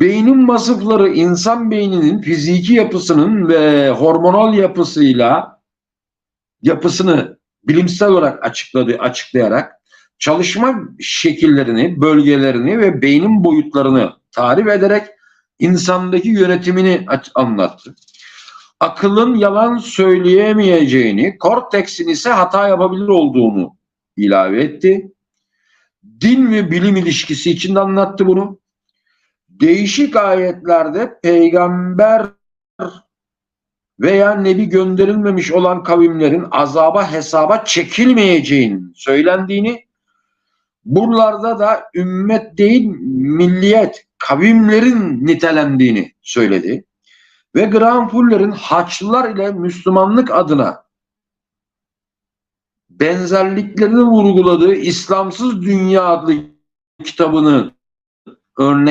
beynin vasıfları insan beyninin fiziki yapısının ve hormonal yapısıyla yapısını bilimsel olarak açıkladı, açıklayarak çalışma şekillerini, bölgelerini ve beynin boyutlarını tarif ederek insandaki yönetimini anlattı. Akılın yalan söyleyemeyeceğini, korteksin ise hata yapabilir olduğunu ilave etti. Din ve bilim ilişkisi içinde anlattı bunu. Değişik ayetlerde peygamber veya nebi gönderilmemiş olan kavimlerin azaba hesaba çekilmeyeceğinin söylendiğini, buralarda da ümmet değil milliyet, kavimlerin nitelendiğini söyledi. Ve Graham Fuller'in Haçlılar ile Müslümanlık adına benzerliklerini vurguladığı İslamsız Dünya adlı kitabını örnek